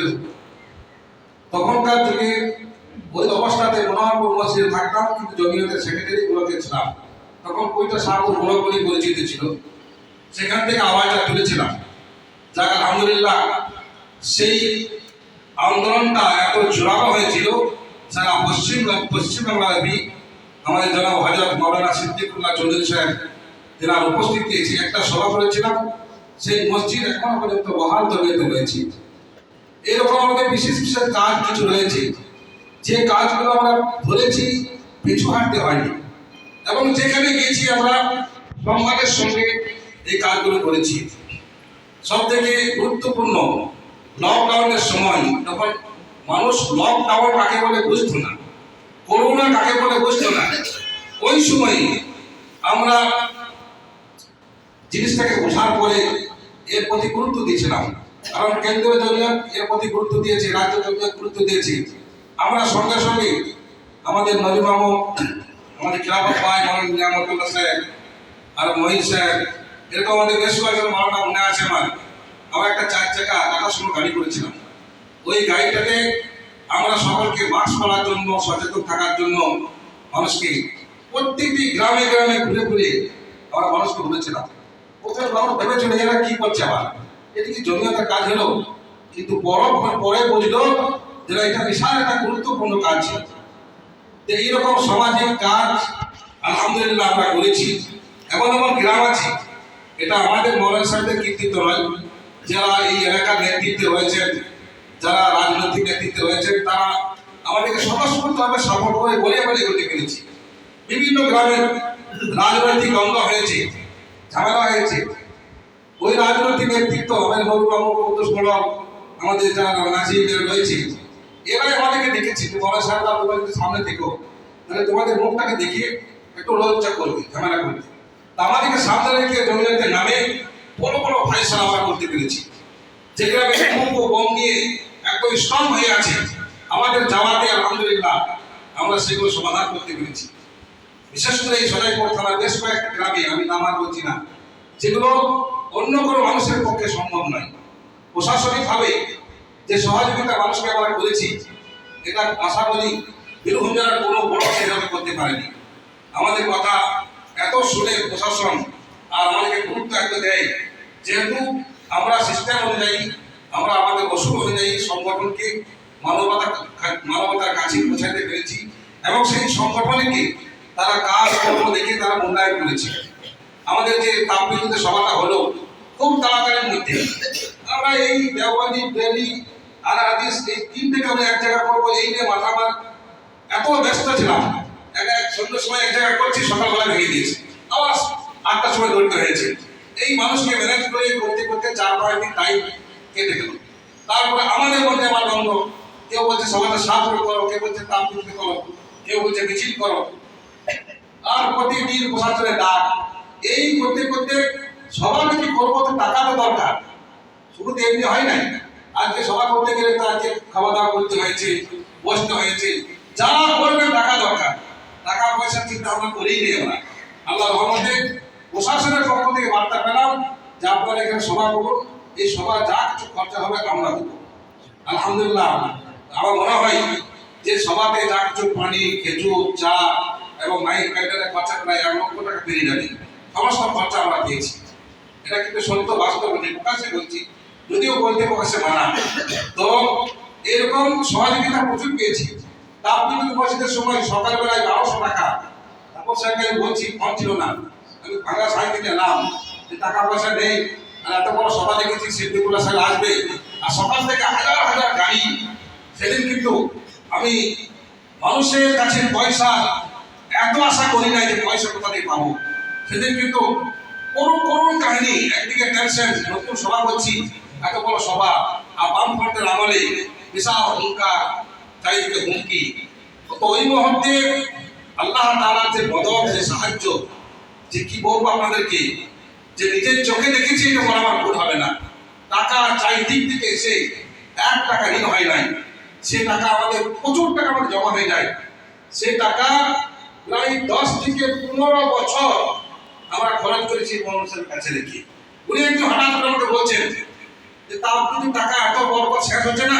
মসজিদে তখনকার যুগে ওই অবস্থাতে মনোহরপুর মসজিদে থাকতাম, কিন্তু জমিয়তের সেক্রেটারি গুলোকে ছিলাম। তখন সাহাপুর বড় বলে পরিচিত ছিল। সেখান থেকে আওয়াজটা তুলেছিলাম। আলহামদুলিল্লাহ, সেই আন্দোলনটা এত জোরালো হয়েছিল সারা পশ্চিম পশ্চিমবাংলাব্যাপী আমাদের জনাব হজরত মৌলানা সিদ্দিকুল্লাহ চৌধুরী সাহেব তেনার উপস্থিতি একটা সভা করেছিলাম। সেই মসজিদ এখনও পর্যন্ত বহাল তবিয়তে রয়েছে। এরকম আমাদের বিশেষ বিশেষ কাজ কিছু রয়েছে। যে কাজগুলো আমরা ধরেছি পিছু হাঁটতে হয়নি। এবং যেখানে গিয়েছি আমরা সম্মানের সঙ্গে এই কাজগুলো করেছি। সব থেকে গুরুত্বপূর্ণ লকডাউনের সময় যখন মানুষ লকডাউন কাকে বলে বুঝতো না করোনা কাকে বলে বুঝতো না, ওই সময় আমরা জিনিসটাকে বোঝার পরে এর প্রতি গুরুত্ব দিয়েছিলাম। কারণ কেন্দ্রীয় জমিয়ত এর প্রতি গুরুত্ব দিয়েছে, রাজ্য জমিয়ত গুরুত্ব দিয়েছে। আমরা সঙ্গে সঙ্গে আমাদের নবী মামু, আমাদের খেলাফত ভাই মহান নিয়ামতুল্লাহ সাহেব আর মহিন সাহেব, এরকম আমাদের বেশ কয়েকজন মামলা মনে আছে আমার। আমরা একটা চার চাকা টাকা সময় গাড়ি করেছিলাম। ওই গাড়িটাতে আমরা সকলকে মাস্ক পরার জন্য, সচেতন থাকার জন্য মানুষকে প্রত্যেকটি গ্রামে গ্রামে ঘুরে ঘুরে আমরা মানুষকে বলেছিলাম। প্রথমে মানুষ ভেবেছিল, এরা কি করছে আবার? এটা কি জমিয়তের কাজ হলো, কিন্তু পর বুঝলো যে এটা বিশাল একটা গুরুত্বপূর্ণ কাজ ছিল। তো এইরকম সামাজিক কাজ, আলহামদুলিল্লাহ আমরা করেছি। এমন এমন গ্রাম আছে, এটা আমাদের মৌলানা সাহেবদের কৃতিত্ব নয়। যারা এই এলাকার নেতৃত্বে রয়েছেন, যারা রাজনৈতিক নেতৃত্বে রয়েছেন, তারা আমাদেরকে স্বতঃস্ফূর্তভাবে সাপোর্ট করে গলিয়ে গলিয়ে করতে পেরেছি বিভিন্ন গ্রামের রাজনৈতিক দ্বন্দ্ব হয়েছে, ঝামেলা হয়েছে। ওই রাজনৈতিক ব্যক্তিত্ব আমাদের কুদ্দুস মোড়ল আমাদের যারা নাজিবের রয়েছে, এরাই আমাদেরকে দেখেছি যে বড় সাহেব তোমার সামনে থেকো। তাহলে তোমাদের মুখটাকে দেখিয়ে একটু লজ্জা করবে, ঝামেলা করবে। আমাদেরকে সামনে রেখে জমিনের নামে বড় বড় ফাইসলা আমরা করতে পেরেছি। যে গ্রামে মুখ ও বম নিয়ে একদম স্ট্রং হয়ে আছে, আমাদের জামাতে আলহামদুলিল্লাহ আমরা সেগুলো সমাধান করতে পেরেছি। বিশেষ করে এই সদাইপুর থানার বেশ কয়েকটা গ্রামে আমি নাম বলছি না, যেগুলো অন্য কোনো মানুষের পক্ষে সম্ভব নয়। প্রশাসনিকভাবে যে সহযোগিতা মানুষকে আমরা করেছি এটা আশা করি বীরভূম জেলার কোনো বড় সেভাবে করতে পারেনি। আমাদের কথা এত শুনে প্রশাসন আর আমাদেরকে গুরুত্ব এত দেয়, যেহেতু আমরা সিস্টেম অনুযায়ী, আমরা আমাদের অসুখ অনুযায়ী সংগঠনকে মানবতা মানবতার কাছে পৌঁছাতে পেরেছি এবং সেই সংগঠনকে তারা কাজ কর্ম দেখে তারা মূল্যায়ন করেছে। আমাদের যে তাপবিদ্যুৎ সভাটা হলো, খুব তাড়াতাড়ির মধ্যে। আমরা এই দেওয়ানি ডেলি আর আদিস এই তিনটেকে আমরা এক জায়গা করব, এই নিয়ে মাথা আমার এত ব্যস্ত ছিলাম। এক এক সন্ধ্যের সময় এক জায়গায় করছি সকালবেলা ভেঙে দিয়েছি। আবার আটটার সময় দৌড়তে হয়েছে। এই মানুষকে ম্যানেজ করে, করতে করতে চার পাঁচ দিন টাইম কেটে গেল। তারপরে আমাদের মধ্যে আমার দ্বন্দ্ব। কেউ বলছে সমাজে সাহায্য করো, কেউ বলছে তাপ করো, কেউ বলছে, মিছিল করো। আর প্রতিদিন প্রশাসনের ডাক। এই করতে করতে সবার কি করব তো টাকা তো দরকার। শুধু তো এমনি হয় নাই। আজকে সভা করতে গেলে তো আজকে খাওয়া দাওয়া করতে হয়েছে, বসতে হয়েছে। যা করবে টাকা দরকার। টাকা পয়সা চিন্তা ভাবনা করেই নেই আমরা। আল্লাহ রহমতে প্রশাসনের পক্ষ থেকে বার্তা পেলাম যে আপনারা এখানে সভা করুন। এই সভা যা কিছু খরচা হবে আমরা দেবো। আলহামদুলিল্লাহ আমার মনে হয় যে সভাতে যা কিছু পানি, খেজুর, চা এবং মাইক প্যান্ডেলের খরচা প্রায় এক লক্ষ টাকা পেরিয়ে যাবে। সমস্ত খরচা আমরা পেয়েছি এটা কিন্তু সত্য, বাস্তব নেই প্রকাশ্যে বলছি। যদিও বলতে প্রকাশ্যে মানা। তো এরকম সহযোগিতা প্রচুর পেয়েছি। তাপ বিদ্যুৎ মসজিদের সময় সকালবেলায় বারোশো টাকা, তারপর স্যারকে আমি বলছি, কম ছিল না। আমি ভাঙা সাহিত্য এলাম যে টাকা পয়সা নেই, আর এত বড় সভা দেখেছি সিদ্দিকুল্লা স্যার আসবে। আর সকাল থেকে হাজার হাজার গাড়ি। সেদিন কিন্তু আমি মানুষের কাছে পয়সা, এত আশা করি না যে পয়সা কোথা থেকে পাবো? সেদিন কিন্তু করুণ করুণ কাহিনী। একদিকে টেনশন নতুন সভা করছি এত বড় সভা, আর বামফ্রন্টের আমলে বিশাল হুঙ্কার, চারিদিকে হুমকি। তো ওই মুহূর্তে আল্লাহ তাআলার যে মদত যে সাহায্য, যে কি বলব আপনাদেরকে, যে নিজের চোখে দেখেছি এটা বলা আমার ভুল হবে না। টাকা চাই দিক থেকে এসে এক টাকা ঋণ হয় নাই। সে টাকা আমাদের প্রচুর টাকা আমাদের জমা হয়ে যায়। সে টাকা প্রায় দশ থেকে পনেরো বছর আমরা খরচ করেছি মানুষের কাছে রেখে উনি একটু হঠাৎ করে আমাকে বলছেন যে তার কিন্তু টাকা এত বড় শেষ হচ্ছে না?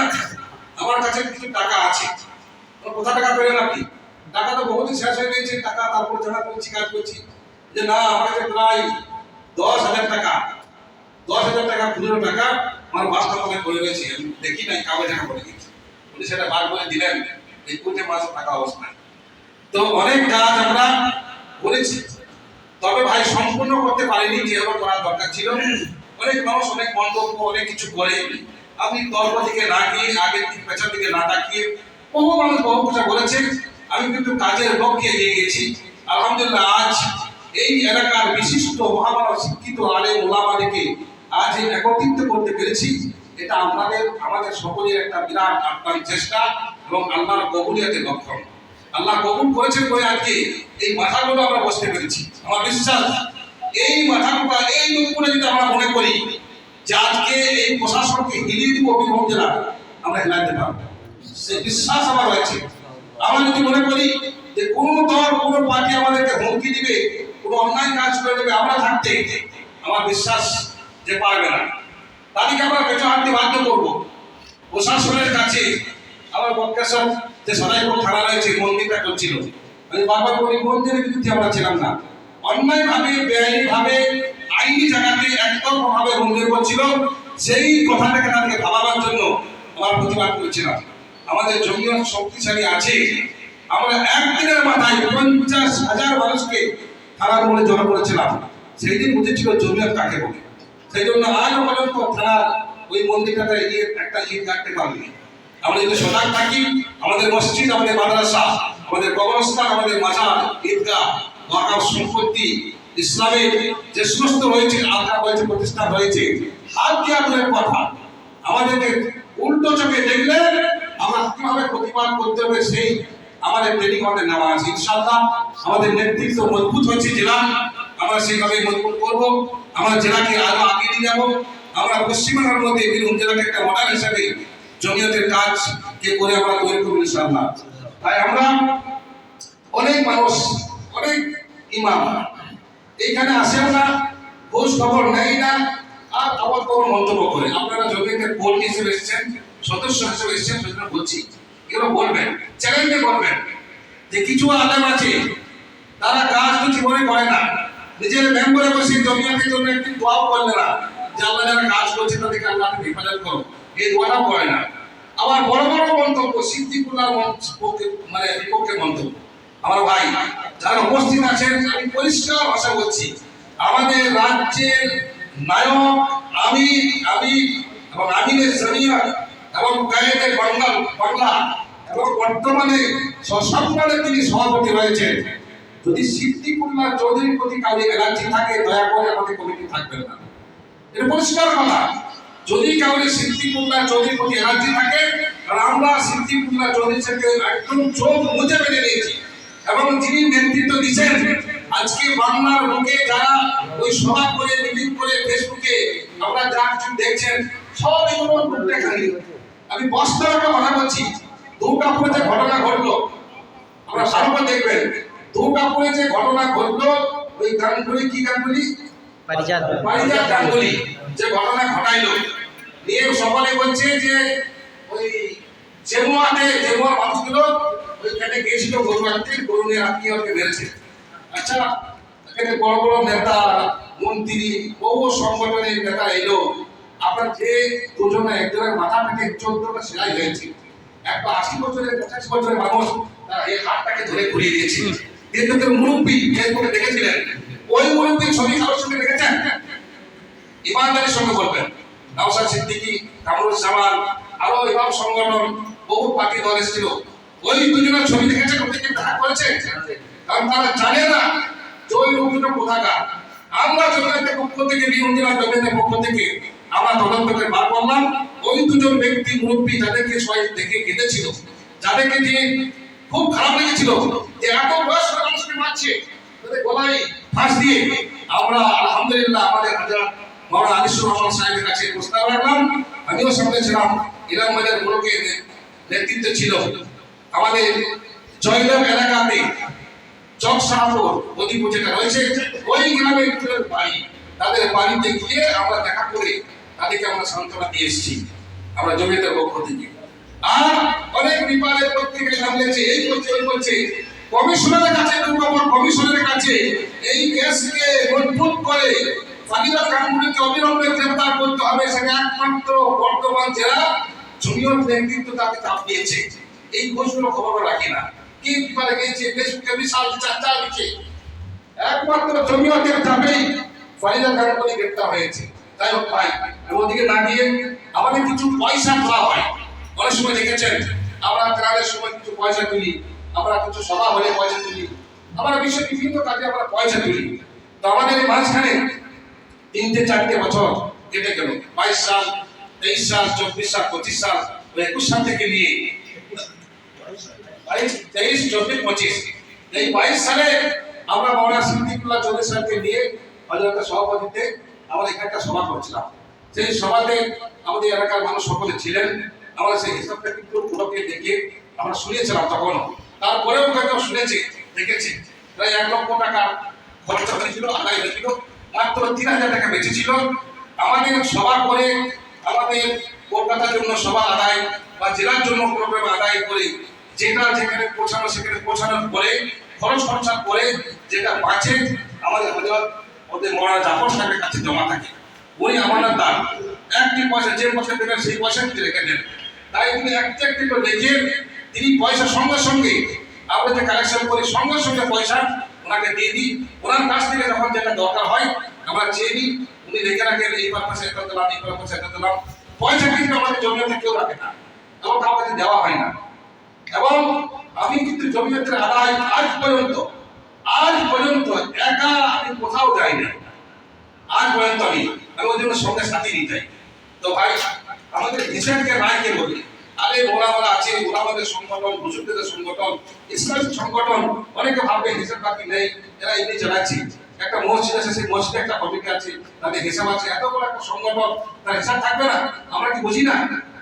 আমার কাছে কিছু টাকা আছে। কোথা টাকা পেলেন আপনি? টাকা তো বহুদিন শেষ হয়ে গেছে, টাকা তারপর জানা করছি কাজ করছি। যে না, আমার কাছে প্রায় দশ হাজার টাকা। দশ হাজার টাকা খুচরো টাকা আমার বাসটা কোথায় করে রয়েছে? আমি দেখি নাই, কাগজ টাকা করে গেছি। উনি সেটা বার করে দিলেন। এই কুটে মাস টাকা অবস্থায় তো অনেক কাজ আমরা করেছি। তবে ভাই সম্পূর্ণ করতে পারিনি যেভাবে করার দরকার ছিল। অনেক মানুষ, অনেক মন্তব্য, অনেক কিছু করে। আপনি তর্ক দিকে না গিয়ে, আগের দিক, পেছন দিকে না তাকিয়ে বহু মানুষ বহু কিছু বলেছে। আমি কিন্তু কাজের লক্ষ্যে এগিয়ে গেছি। আলহামদুলিল্লাহ, আজ এই এলাকার বিশিষ্ট মহামানব শিক্ষিত আলে ওলামাদেরকে আজ একত্রিত করতে পেরেছি। এটা আপনাদের আমাদের সকলের একটা বিরাট আপনার চেষ্টা এবং আল্লাহর কবুলিয়াতের লক্ষণ। আল্লাহ কবুল করেছেন বলে আজকে এই মাথাগুলো আমরা বসতে পেরেছি। আমার বিশ্বাস, এই মাথাগুলো, এই লোকগুলো যদি আমরা মনে করি যে আজকে এই প্রশাসনকে হিলিয়ে দিব বীরভূম জেলা, আমরা হেলাতে পারব। সে বিশ্বাস আমার রয়েছে। আমরা যদি মনে করি যে কোন দল, কোন পার্টি আমাদেরকে হুমকি দিবে, কোনো অন্যায় কাজ করে দেবে, আমরা থাকতে আমার বিশ্বাস যে পারবে না। তাদেরকে আমরা পেছন হাঁটতে বাধ্য করব। প্রশাসনের কাছে আমার বক্রেশ্বর যে সদাইপুর থানা রয়েছে মন্দিরটা করছিল। আমি বারবার বলি মন্দিরের বিরুদ্ধে আমরা ছিলাম না। অন্যায় ভাবে বেআইনি ভাবে আইনি জায়গাতে একতরফা ভাবে মন্দির করছিল, সেই কথাটাকে তাদেরকে ভাবাবার জন্য আমার প্রতিবাদ করেছিলাম। আমাদের জমিও শক্তিশালী আছে। আমরা একদিনের মাথায় পঞ্চাশ হাজার মানুষকে থানার মনে জড়ো করেছিলাম। সেই দিন বুঝেছিল জমিয়ত কাকে বলে। সেই জন্য আজ পর্যন্ত থানার ওই মন্দিরটাতে একটা ঈদ কাটতে পারিনি। আমরা যদি সজাগ থাকি আমাদের মসজিদ, আমাদের মাদ্রাসা, আমাদের কবরস্থান, আমাদের মাজার, ঈদগাহ ওয়াকাফ সম্পত্তি, ইসলামের যে সমস্ত রয়েছে, আলকা রয়েছে, প্রতিষ্ঠান রয়েছে, হাত কথা। আমাদেরকে উল্টো চোখে দেখলে আমরা কীভাবে প্রতিবাদ করতে হবে সেই আমাদের ট্রেনিং আমাদের নেওয়া আছে। ইনশাআল্লাহ আমাদের নেতৃত্ব মজবুত হয়েছে জেলা। আমরা সেইভাবে মজবুত করব। আমরা জেলাকে আরও আগে নিয়ে যাব। আমরা পশ্চিমবঙ্গের মধ্যে বীরভূম জেলাকে একটা মডেল হিসেবে জমিয়তের কাজ কে করে আমরা তৈরি করব ইনশাআল্লাহ। তাই আমরা অনেক মানুষ, অনেক ইমাম। এইখানে আসেন না খোঁজ খবর নেই না, আর আবার খবর মন্তব্য করে। আপনারা জমিয়তের বোর্ড হিসেবে এসেছেন, সদস্য হিসেবে এসেছেন, সেজন্য বলছি, এগুলো বলবেন, চ্যালেঞ্জে বলবেন। যে কিছু আলেম আছে, তারা কাজ তো জীবনে করে না। নিজের মেম্বারে বসে জমিয়াতের জন্য একটু দোয়াও করলে না, যে আল্লাহ যারা কাজ করছে তাদেরকে আল্লাহ হেফাজত করো এই দোয়াটাও করে না। বড় বড় মন্তব্য পক্ষে মানে বিপক্ষে মন্তব্য। আমার ভাই, যারা উপস্থিত আছেন, আমি পরিষ্কার ভাষা বলছি, আমাদের রাজ্যের নায়ক আমি আমি এবং এবং বাংলা বাংলা এবং বর্তমানে সসম্মানে তিনি সভাপতি রয়েছেন যদি সিদ্দিকুল্লাহ চৌধুরীর প্রতি কাউকে এলার্জি থাকে, দয়া করে আমাদের কমিটি থাকবেন না। এটা পরিষ্কার কথা। যদি কাউকে সিদ্দিকুল্লাহ চৌধুরীর প্রতি এলার্জি থাকে আর আমরা সিদ্দিকুল্লাহ চৌধুরীর সাথে একদম চোখ মুছে বেঁধে নিয়েছি। এবং যিনি নেতৃত্ব দিচ্ছেন আজকে বাংলার লোকে যারা ওই সভা করে মিটিং করে ফেসবুকে আমরা যা কিছু দেখছেন সব এগুলো ঘুরতে খালি। আমি বাস্তব একটা কথা বলছি দুর্গাপুরে যে ঘটনা ঘটলো আমরা সারবা দেখবেন দুর্গাপুরে যে ঘটনা ঘটলো ওই গানগুলি কি গানগুলি পারিজাত গাঙ্গুলি। যে ঘটনা ঘটাইলো। নিয়ে সকলে বলছে যে ওই জেমুয়াতে জেমুয়ার মানুষগুলো ওইখানে গিয়েছিল গরু আনতে গরু নিয়ে আত্মীয় ওকে মেরেছে। আচ্ছা এখানে বড় বড় নেতা, মন্ত্রী, বহু সংগঠনের নেতা এলো। আপনার যে দুজনে একজনের মাথা থেকে চোদ্দটা সেলাই হয়েছে। একটা আশি বছরের, পঁচাশি বছরের মানুষ এই হাতটাকে ধরে ঘুরিয়ে দিয়েছে। কিন্তু মুরব্বী ফেসবুকে দেখেছিলেন, ওই মুরব্বী ছবি কারোর সঙ্গে দেখেছেন? ইমানদারির সঙ্গে বলবেন। নওশাদ সিদ্দিকী কামরুল জামান আরও ইমাম সংগঠন, বহু পার্টি দল এসেছিল। ওই দুজনের ছবি দেখেছে প্রত্যেকে দেখা করেছে? কারণ তারা জানে না যে ওই লোক দুটো কোথাকার। আমরা জমিয়তের পক্ষ থেকে জেলার জমিয়তের পক্ষ থেকে আমরা তদন্ত করে বার করলাম। ওই দুজন ব্যক্তি মুরব্বী যাদেরকে সবাই দেখে কেঁদেছিল, যাদেরকে দিয়ে খুব খারাপ লেগেছিল যে এত বয়স্ক মানুষকে মারছে। গলায় ফাঁস দিয়ে আমরা, আলহামদুলিল্লাহ, আমাদের হাজার মাওলানা আনিসুর রহমান সাহেবের কাছে প্রস্তাব রাখলাম। আমিও সঙ্গে ছিলাম। ইরাম বাজার ছিল। আমাদের জয়দেব এলাকাতে চকসাপুর অধিপতি যেটা রয়েছে, ওই গ্রামের বাড়ি। তাদের বাড়িতে গিয়ে আমরা দেখা করে তাদেরকে আমরা সান্ত্বনা দিয়ে এসেছি। আমরা জমিয়তের পক্ষ থেকে। আর অনেক বিপাদের প্রত্যেকে সামলেছে এই করছে ওই করছে কমিশনারের কাছে দুর্গাপুর কমিশনারের কাছে এই কেসকে মজবুত করে ফাকিরা কানুনকে অবিলম্বে গ্রেফতার করতে হবে। সেটা একমাত্র বর্তমান জেলা জুনিয়র নেতৃত্ব তাকে চাপ দিয়েছে। এই ঘোষগুলো খবর রাখি না। কি বিপারে গিয়েছে ফেসবুকে বিশাল চর্চা দিচ্ছে একমাত্র জমিয়তের চাপেই ফারিদা কানুনকে গ্রেফতার হয়েছে। তাই হোক ভাই ওদিকে না গিয়ে আমাদের কিছু পয়সা তোলা হয়। অনেক সময় দেখেছেন, আমরা ত্রাণের সময় কিছু পয়সা তুলি, আমরা কিছু সভা হলে পয়সা তুলি, আমরা বিশ্বের বিভিন্ন কাজে আমরা পয়সা তুলি। তো আমাদের মাঝখানে তিনটে চারটে বছর কেটে গেল। বাইশ সাল, তেইশ সাল, চব্বিশ সাল, পঁচিশ সাল একুশ সাল থেকে নিয়ে তেইশ, চব্বিশ, পঁচিশ। এই বাইশ সালে আমরা মৌলানা সিদ্দিকুল্লাহ চৌধুরী সাহেবকে নিয়ে হজরতের সভাপতিতে আমরা এখানে একটা সভা করছিলাম। সেই সভাতে আমাদের এলাকার মানুষ সকলে ছিলেন। আমরা সেই হিসাবটা কিন্তু পুরোকে দেখে আমরা শুনেছিলাম তখনও তারপরেও কেউ শুনেছি, দেখেছি। প্রায় এক লক্ষ টাকা খরচা হয়েছিল, আদায় হয়েছিল। মাত্র তিন হাজার টাকা বেঁচেছিল আমাদের সভা করে, আমাদের কলকাতার জন্য সভা আদায় বা জেলার জন্য প্রোগ্রাম আদায় করে, যেটা যেখানে পৌঁছানো সেখানে পৌঁছানোর পরে, খরচ খরচা করে যেটা বাঁচে, আমাদের হজরত ওদের মহারাজ জাফর সাহেবের কাছে জমা থাকে। উনি আমানত দান। একটি পয়সা যে পয়সা দেবেন, সেই পয়সা তিনি রেখে দেন। তাই তিনি একটি একটি করে রেখে তিনি পয়সা সঙ্গে সঙ্গে আমরা যে কালেকশন করি, সঙ্গে সঙ্গে পয়সা ওনাকে দিয়ে দিই। ওনার কাছ থেকে যখন যেটা দরকার হয়, আমরা চেয়ে নিই। উনি রেখে রাখেন, এই পারপাসে এটা দিলাম এই পারপাসে এটা দিলাম পয়সা কিন্তু আমাদের জমিতে কেউ রাখে না, এবং কারও কাছে দেওয়া হয় না। এবং আমি কিন্তু জমিয়তের আদায় আজ পর্যন্ত আজ পর্যন্ত একা আমি কোথাও যাই না। আজ পর্যন্ত আমি আমি ওই জন্য সঙ্গে সাথে যাই তো ভাই, আমাদের হিসেবকে রায়কে বলি আরে ওলামারা আছে ওলামাদের সংগঠন মুসলিমদের সংগঠন ইসলামিক সংগঠন, অনেকে ভাববে হিসাব বাকি নেই এরা এমনি চালাচ্ছে। একটা মসজিদ আছে, সেই মসজিদে একটা কমিটি আছে, তাদের হিসাব আছে। এত বড় একটা সংগঠন, তার হিসাব থাকবে না। আমরা কি বুঝি না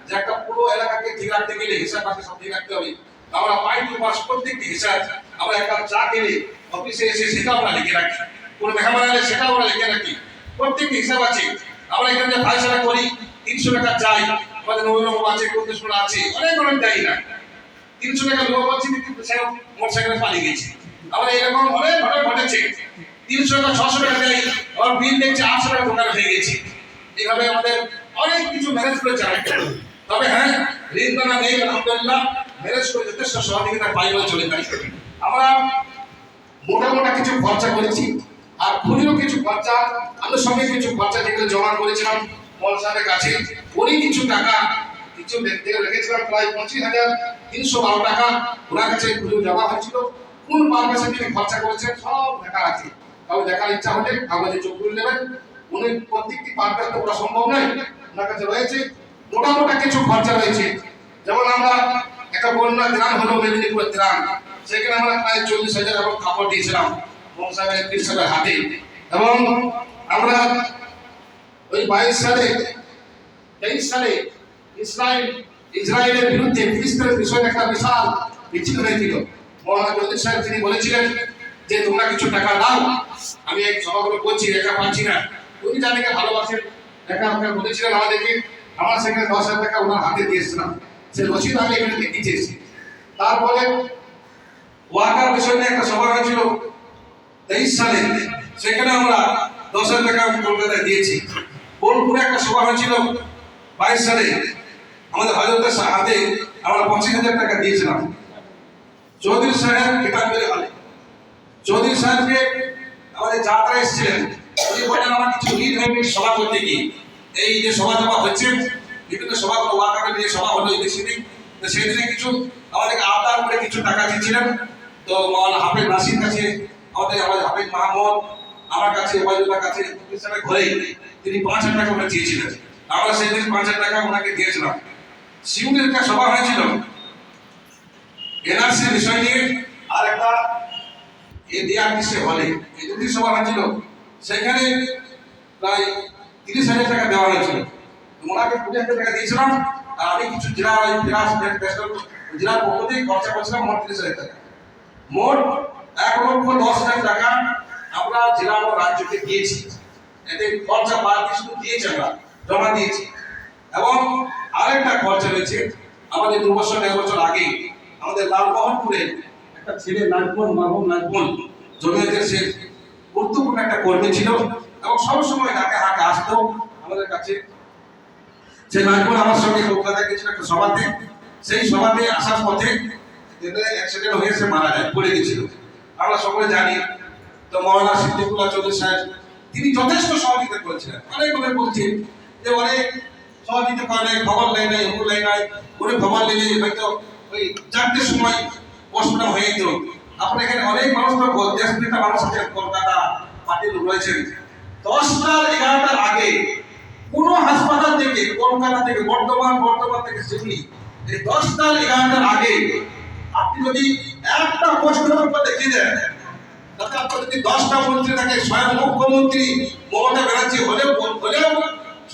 যে একটা পুরো এলাকাকে ঠিক রাখতে গেলে হিসাব আছে সব ঠিক রাখতে হবে? আমরা পাই টু পাস প্রত্যেকটি হিসাব। আমরা একটা চা খেলে অফিসে এসে সেটা আমরা লিখে রাখি। কোনো মেহমান এলে সেটা আমরা লিখে রাখি। প্রত্যেকটি হিসাব আছে। আমরা এখানে ফাইসলা করি, তিনশো টাকা চাই। আমাদের আছে আছে, অনেক অনেক না। তিনশো টাকা কিন্তু মোটর সাইকেলে পালিয়ে গেছে। আমরা এরকম অনেক ঘটেছে। তিনশো টাকা, ছশো টাকা দেয়, আবার বিল দেখছে আটশো টাকা গেছে। আমাদের অনেক কিছু করে তবে হ্যাঁ করে চলে আমরা মোটা মোটা কিছু খরচা করেছি, আর খুনিও কিছু খরচা আনুষঙ্গিক কিছু খরচা যেগুলো জমা করেছিলাম মল সাহেবের কাছে উনি কিছু টাকা, কিছু রেখেছিলাম, প্রায় পঁচিশ হাজার তিনশো বারো টাকা ওনার কাছে খুলে জমা হয়েছিল। কোন পারপাসে তিনি খরচা করেছেন? সব লেখা আছে। কারও দেখার ইচ্ছা হলে কাগজে চোখ তুলে নেবেন। উনি প্রত্যেকটি পারপাস তো করা সম্ভব নয়। ওনার কাছে রয়েছে। মোটা কিছু খরচা রয়েছে। যেমন আমরা একটা বন্যা ত্রাণ হলো মেদিনীপুরের ত্রাণ। সেখানে আমরা প্রায় চল্লিশ হাজার এবং কাপড় দিয়েছিলাম মোম সাহেবের পীর সাহেবের হাতে। এবং আমরা ওই বাইশ সালে, তেইশ সালে ইসরায়েল, ইসরায়েলের বিরুদ্ধে ফিলিস্তিনের বিষয়ে একটা বিশাল মিছিল হয়েছিল। মৌলানা চৌধুরী সাহেব তিনি বলেছিলেন যে, তোমরা কিছু টাকা দাও, আমি এক সভাগুলো করছি, একা পাচ্ছি না। উনি যাদেরকে ভালোবাসেন, একা আমাকে বলেছিলেন আমাদেরকে, আমার সেখানে দশ হাজার টাকা ওনার হাতে দিয়েছিলাম সে রসিদ আমি এখানে লিখতে চেয়েছি তারপরে ওয়াকার বিষয় একটা সভা হয়েছিল, তেইশ সালে। সেখানে আমরা দশ হাজার টাকা কলকাতায় দিয়েছি। বোলপুরে একটা সভা হয়েছিল বাইশ সালে। আমাদের হজরতের হাতে আমরা পঁচিশ হাজার টাকা দিয়েছিলাম। চৌধুরী সাহেব কিতাবের হলে চৌধুরী সাহেবকে আমাদের যাত্রা এসেছিলেন। উনি বলেন আমার কিছু ঋণ হয়ে সভা করতে গিয়ে। এই যে সভা জমা হচ্ছে, বিভিন্ন সভাগুলো ওয়াকারের যে সভা হলো এই সেদিন তো সেই দিনে কিছু আমাদেরকে আবদার করে কিছু টাকা দিয়েছিলেন। তো মৌলানা হাফেজ নাসির কাছে আমাদের আমাদের হাফেজ মাহমুদ আমার কাছে ওয়াইদুল্লাহ কাছে হিসাবে ঘরে তিনি পাঁচ হাজার টাকা ওনাকে চেয়েছিলেন আমরা সেই দিন পাঁচ হাজার টাকা ওনাকে দিয়েছিলাম। সিউনের একটা সভা হয়েছিল। এনআরসি বিষয় নিয়ে আর একটা এ ডিআরটিসি হলে এই দুটি সভা হয়েছিল। সেখানে প্রায় তিরিশ হাজার টাকা দেওয়া হয়েছিল। ওনাকে কুড়ি হাজার টাকা দিয়েছিলাম। আর আমি কিছু জেলা জেলা জেলার পক্ষ থেকে খরচা করছিলাম মোট তিরিশ হাজার টাকা। মোট এক লক্ষ দশ হাজার টাকা আমরা জেলা ও রাজ্যকে দিয়েছি। এতে খরচা দিয়ে শুধু দিয়েছি আমরা, জমা দিয়েছি। এবং আরেকটা খরচা রয়েছে, আমাদের দু বছর এক বছর আগে আমাদের লালমোহনপুরে একটা ছেলে নাজমুল মাহবুব নাজমুল জমিয়তের সে গুরুত্বপূর্ণ একটা কর্মী ছিল এবং সবসময় ডাকে হাঁকে আসতো আমাদের কাছে। সে নাজমুল আমার সঙ্গে কলকাতা গেছিল একটা সভাতে। সেই সভাতে আসার পথে অ্যাক্সিডেন্ট হয়ে সে মারা যায়, পড়ে গেছিল আমরা সকলে জানি তো মৌলানা সিদ্দিকুল্লাহ চৌধুরী সাহেব, তিনি যথেষ্ট সহযোগিতা করেছিলেন। অনেক অনেক বলছেন যে অনেক সহযোগিতা করে নাই, খবর নেয় নাই অমুক নেয় নাই উনি খবর নিলে হয়তো ওই চারটের সময় কষ্টটা হয়ে যেত আপনার এখানে অনেক মানুষ দেশ নেতা মানুষ আছেন, কলকাতা পার্টির রয়েছেন। দশটার এগারোটার আগে কোনো হাসপাতাল থেকে, কলকাতা থেকে, বর্ধমান বর্ধমান থেকে সিডনি এই দশটার এগারোটার আগে আপনি যদি একটা প্রশ্ন দেখিয়ে দেন যদি দশটা মন্ত্রী থাকে, স্বয়ং মুখ্যমন্ত্রী মমতা ব্যানার্জি হলেও হলেও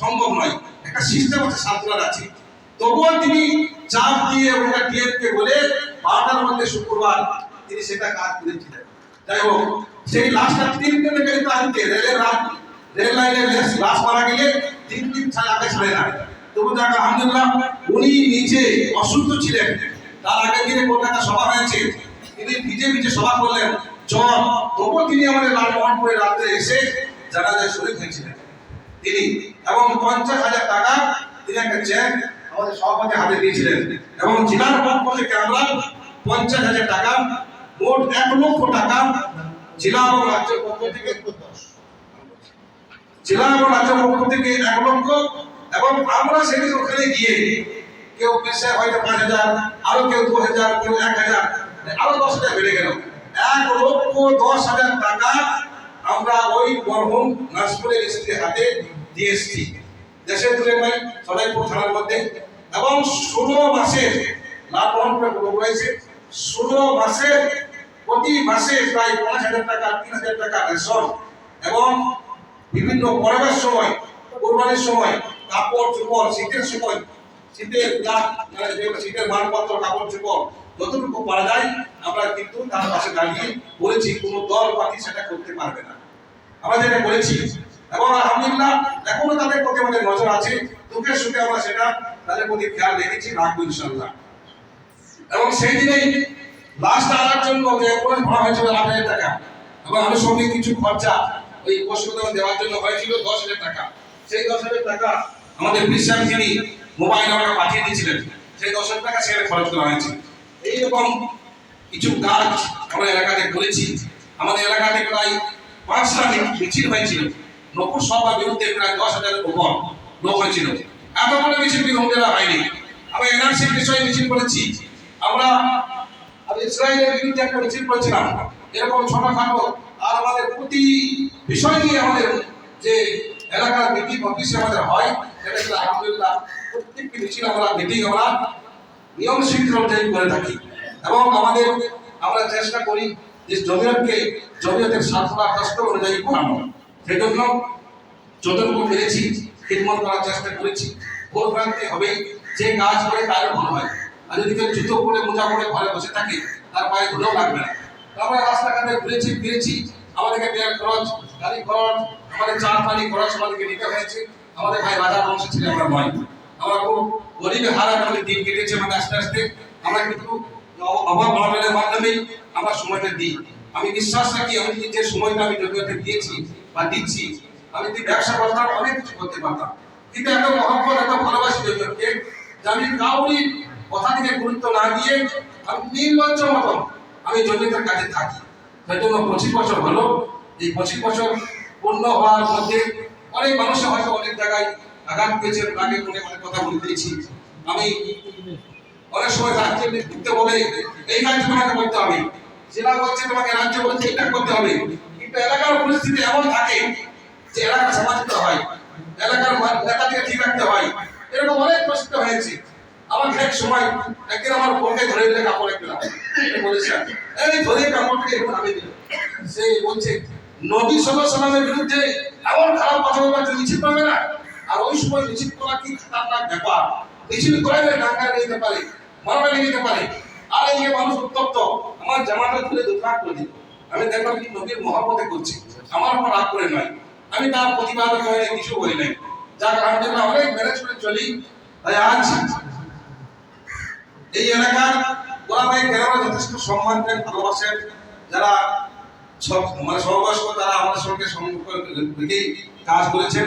সম্ভব নয়। একটা সিস্টেম আছে আছে। তবুও তিনি চাপ দিয়ে ওটা বলে বারোটার মধ্যে শুক্রবার তিনি সেটা কাজ করেছিলেন। যাই সেই লাস্টটা তিন দিনে কিন্তু আনতে রেলের রাত, রেল মারা গেলে তিন দিন ছাড়া আগে ছাড়ে তবু যাক, আলহামদুলিল্লাহ, উনি নিজে অসুস্থ ছিলেন। তার আগের দিনে কলকাতা সভা হয়েছে। তিনি ভিজে ভিজে সভা করলেন। জ্বর তবুও তিনি আমাদের লালমোহনপুরে রাত্রে এসে জানাজায় শরীর হয়েছিলেন তিনি, এবং পঞ্চাশ হাজার টাকা তিনি একটা চেক আমাদের সভাপতি হাতে দিয়েছিলেন। এবং জেলার পক্ষ থেকে আমরা পঞ্চাশ হাজার টাকা, মোট এক লক্ষ টাকা জেলা এবং রাজ্যের পক্ষ থেকে জেলা এবং রাজ্যের পক্ষ থেকে এক লক্ষ, এবং আমরা সেদিন ওখানে গিয়ে কেউ পেশে হয়তো পাঁচ হাজার, আরও কেউ দু হাজার, কেউ এক হাজার, আরও দশ হাজার বেড়ে গেল। এক লক্ষ দশ হাজার টাকা আমরা ওই মরহুম নাসপুরের স্ত্রীর হাতে দিয়ে এসেছি। দেশের দূরে নয় সদাইপুর থানার মধ্যে। এবং ষোলো মাসের লাভবান রয়েছে ষোলো মাসের প্রতি মাসে প্রায় পাঁচ হাজার টাকা, তিন হাজার টাকা রেশন এবং বিভিন্ন পরবের সময়, কোরবানির সময়, কাপড়, চোপড়, শীতের সময় মানে যতটুকু পারা যায়, আমরা কিন্তু তার পাশে দাঁড়িয়ে বলেছি, কোনো দল পার্টি সেটা করতে পারবে না। আমরা যেটা বলেছি এবং আলহামদুলিল্লাহ, এখনও তাদের প্রতি আমাদের নজর আছে, দুঃখের সুখে আমরা সেটা তাদের প্রতি খেয়াল রেখেছি, রাখব ইনশাল্লাহ এবং সেই দিনেই লাস্ট আনার জন্য যে অ্যাম্বুলেন্স ভাড়া হয়েছিল আট হাজার টাকা, এবং আনুষঙ্গিক কিছু খরচা ওই পশুপালন দেওয়ার জন্য হয়েছিল দশ হাজার টাকা। সেই দশ হাজার টাকা আমাদের বিশ্বাস যিনি মোবাইল আমাকে পাঠিয়ে দিয়েছিলেন। সেই দশ হাজার টাকা সেখানে খরচ করা হয়েছে। এইরকম কিছু কাজ আমরা এলাকাতে করেছি। আমাদের এলাকাতে প্রায় পাঁচটা মি- মিছিল হয়েছিল। নকুর সভার বিরুদ্ধে প্রায় দশ হাজারের উপর লোক হয়েছিল। এত বড় মিছিল বিরোধ দেওয়া হয়নি। আমরা এনআরসির বিষয়ে মিছিল করেছি। আমরা আমি ইসরায়েলের বিরুদ্ধে একটা মিছিল করেছিলাম। এরকম ছোটখাটো আর আমাদের প্রতি বিষয় নিয়ে আমাদের যে এলাকার মিটিং অফিসে আমাদের হয়, সেটা আলহামদুলিল্লাহ প্রত্যেকটি মিছিল আমরা মিটিং আমরা নিয়ম শৃঙ্খলা অনুযায়ী করে থাকি। এবং আমাদের আমরা চেষ্টা করি যে জমিয়তকে, জমিয়তের সাতটা কষ্ট অনুযায়ী করানো সেই যতটুকু পেরেছি খিদমত করার চেষ্টা করেছি। ভোট প্রান্তে হবে, যে কাজ করে তার ভালো হয়। আর যদি কেউ জুতো পরে মোজা পরে ঘরে বসে থাকে, তার পায়ে ধুলেও লাগবে না। আমরা রাস্তাঘাটে ঘুরেছি, ফিরেছি, আমাদেরকে তেল খরচ, গাড়ি খরচ, আমাদের চার পানি খরচ আমাদেরকে নিতে হয়েছে। আমাদের ভাই রাজা বংশ ছিল আমরা নয়। আমরা খুব গরিবে হারা আমাদের দিন কেটেছে মানে আস্তে আস্তে, আমরা কিন্তু অভাব অনটনের মাধ্যমে আমরা সময়টা দিই। আমি বিশ্বাস রাখি, আমি যে সময়টা আমি জমিয়তে দিয়েছি বা দিচ্ছি, আমি যদি ব্যবসা করতাম, অনেক কিছু করতে পারতাম। কিন্তু এত মহব্বত, এত ভালোবাসি জমিয়তকে যে আমি কাউরি কথা থেকে গুরুত্ব না দিয়ে আমি নির্লজ্জ মতন আমি জমিয়তের কাজে থাকি। তাই জন্য পঁচিশ বছর হলো। এই পঁচিশ বছর পূর্ণ হওয়ার মধ্যে অনেক মানুষের হয়তো অনেক জায়গায় আঘাত পেয়েছে আগে মনে অনেক কথা বলে দিয়েছি। আমি অনেক সময় রাজ্যে ঘুরতে বলে, এই কাজটা তোমাকে করতে হবে। জেলা বলছে তোমাকে রাজ্য বলছে এটা করতে হবে। কিন্তু এলাকার পরিস্থিতি এমন থাকে যে এলাকা সমাজিত হয়, এলাকার নেতাকে ঠিক রাখতে হয়। এরকম অনেক প্রশ্ন হয়েছে। আমাকে এক সময় একদিন আমার বোনকে ধরে দিলে কাপড় একটা বলেছে, এই ধরে কাপড়টাকে এরকম নামিয়ে দিল সে বলছে সাল্লাহ সাল্লামের বিরুদ্ধে এমন খারাপ কথা বলবার যে মিছিল পাবে না? আর ওই সময় মিছিল করা কি খাতারনাক ব্যাপার? মিছিল করে ডাঙ্গা নিয়ে যেতে পারে মারা নিয়ে যেতে পারে। আর এই যে মানুষ উত্তপ্ত, আমার জামাটা তুলে দুধরাগ করে দিল। আমি দেখলাম কি নবীর মহাপতে করছি। আমার উপর রাগ করে নয়। আমি তার প্রতিবাদ করে কিছু বলি নাই। যার কারণে আমরা অনেক ম্যানেজ করে চলি। তাই আজ এই এলাকার ভাই কেরালা যথেষ্ট সম্মান দেন ভালোবাসেন যারা সব মানে সর্ববয়স্ক, তারা আমাদের সঙ্গে সম্পর্ক রেখেই কাজ করেছেন।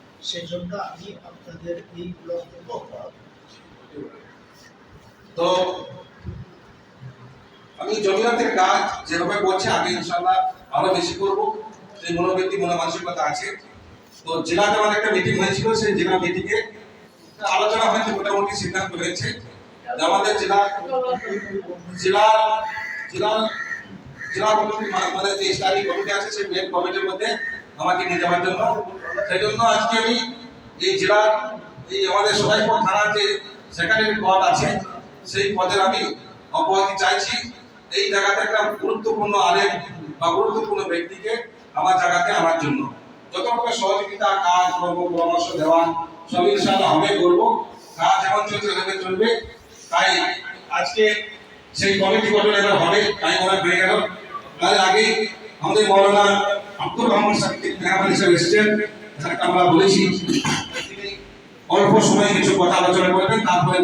সেই জন্য আমি আপনাদের এই ব্লক তো আমি জমিয়াতের কাজ যেভাবে করছি, আমি ইনশাল্লাহ আরও বেশি করব। সেই মনোবৃত্তি মনে মানসিকতা আছে। তো জেলাতে আমার একটা মিটিং হয়েছিল, সেই জেলা মিটিংয়ে আলোচনা হয়েছে, মোটামুটি সিদ্ধান্ত হয়েছে আমাদের জেলা জেলা জেলা জেলা কমিটি মানে যে স্টাডি কমিটি আছে, সেই মেন কমিটির মধ্যে আমাকে নিয়ে যাওয়ার জন্য। সেই জন্য আজকে আমি এই জেলার এই আমাদের সদাইপুর থানার যে সেক্রেটারি পদ আছে, সেই পদের আমি অব্যাহতি চাইছি। এই জায়গাতে একটা গুরুত্বপূর্ণ আরেক বা গুরুত্বপূর্ণ ব্যক্তিকে আমার জায়গাতে আনার জন্য। যত রকমের সহযোগিতা, কাজ, কর্ম, পরামর্শ দেওয়া, সব ইনশাআল্লাহ হবে করব। কাজ যেমন চলছে সেভাবে চলবে। তাই আজকে সেই কমিটি গঠন এবার হবে, তাই ওরা হয়ে গেল। তার আগে আমাদের মৌলানা আব্দুর রহমান সাহেব মেহমান হিসেবে এসেছেন। আমরা বলেছি অল্প সময়ে কিছু কথা আলোচনা করবেন, তারপরে